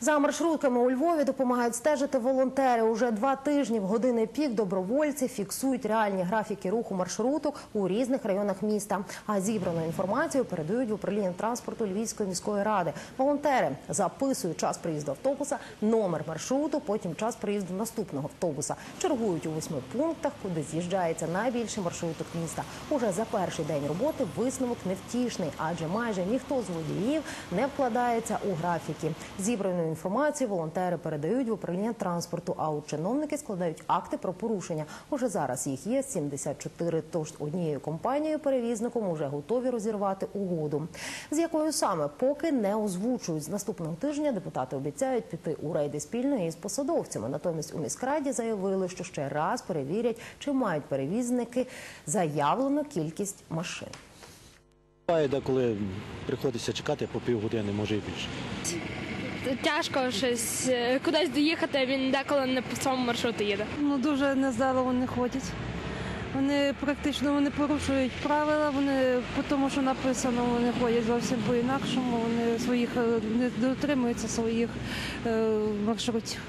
За маршрутками у Львові допомагають стежити волонтери. Уже два тижні в години пік добровольці фіксують реальні графіки руху маршруток у різних районах міста. А зібрану інформацію передають в управління транспорту Львівської міської ради. Волонтери записують час приїзду автобуса, номер маршруту, потім час приїзду наступного автобуса. Чергують у восьми пунктах, куди з'їжджається найбільший маршруток міста. Уже за перший день роботи висновок невтішний, адже майже ніхто з водіїв не вкладається у графіки. Зібрану інформацію волонтери передають в управління транспорту, а от чиновники складають акти про порушення. Уже зараз їх є 74, тож однією компанією перевізником уже готові розірвати угоду. З якою саме поки не озвучують з наступного тижня. Депутати обіцяють піти у рейди спільно із посадовцями. Натомість у міськраді заявили, що ще раз перевірять, чи мають перевізники заявлену кількість машин. Буває, деколи приходиться чекати по півгодини, може і більше. Тяжко щось е, кудись доїхати, він деколи не по цьому маршруту їде. Ну дуже нездало вони ходять. Вони практично вони порушують правила, вони по тому, що написано, вони ходять зовсім по-інакшому, вони своїх е, не дотримуються своїх е, маршрутів.